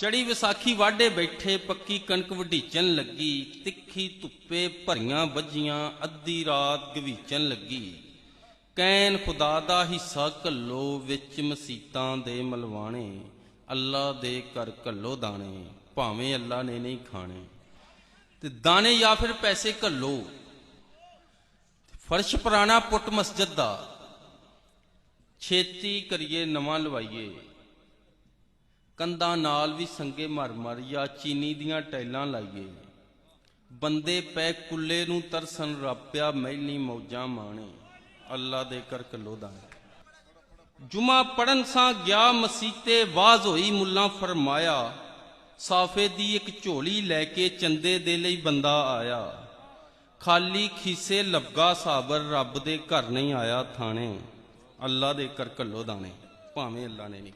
ਚੜੀ ਵਿਸਾਖੀ ਵਾਢੇ ਬੈਠੇ, ਪੱਕੀ ਕਣਕ ਵਢੀਚਣ ਲੱਗੀ, ਤਿੱਖੀ ਧੁੱਪੇ ਭਰੀਆਂ ਵੱਜੀਆਂ ਅੱਧੀ ਰਾਤ ਗਵੀਚਣ ਲੱਗੀ। ਕੈਨ ਖੁਦਾ ਦਾ ਹਿੱਸਾ ਘੱਲੋ ਵਿੱਚ ਮਸੀਤਾਂ ਦੇ ਮਲਵਾਣੇ, ਅੱਲਾ ਦੇ ਕਰ ਘੱਲੋ ਦਾਣੇ, ਭਾਵੇਂ ਅੱਲਾ ਨੇ ਨਹੀਂ ਖਾਣੇ। ਤੇ ਦਾਣੇ ਜਾਂ ਫਿਰ ਪੈਸੇ ਘੱਲੋ। ਫਰਸ਼ ਪੁਰਾਣਾ ਪੁੱਟ ਮਸਜਿਦ ਦਾ। ਛੇਤੀ ਕਰੀਏ ਨਵਾਂ ਲਵਾਈਏ। ਕੰਧਾਂ ਨਾਲ ਵੀ ਸੰਗੇ ਮਰ ਮਰ ਜਾਂ ਚੀਨੀ ਦੀਆਂ ਟੈਲਾਂ ਲਾਈਏ। ਬੰਦੇ ਪੈ ਕੁੱਲੇ ਨੂੰ ਤਰਸਨ ਰਾਪਿਆ ਮਹਿਲੀ ਮੌਜਾਂ ਮਾਣੇ। ਅੱਲਾ ਦੇ ਕਰ ਕੱਲੋ ਦਾਣੇ। ਜੁਮਾ ਪੜਨ ਸਾਂ ਗਿਆ ਮਸੀਤੇ ਬਾਜ਼ ਹੋਈ ਮੁੱਲਾ ਫਰਮਾਇਆ। ਸਾਫੇ ਦੀ ਇੱਕ ਝੋਲੀ ਲੈ ਕੇ ਚੰਦੇ ਦੇ ਲਈ ਬੰਦਾ ਆਇਆ। ਖਾਲੀ ਖੀਸੇ ਲੱਗਾ ਸਾਬਰ, ਰੱਬ ਦੇ ਘਰ ਨਹੀਂ ਆਇਆ ਥਾਣੇ। ਅੱਲਾ ਦੇ ਕਰ ਕੱਲੋ ਦਾਣੇ। ਭਾਵੇਂ ਅੱਲਾ ਨੇ ਨਹੀਂ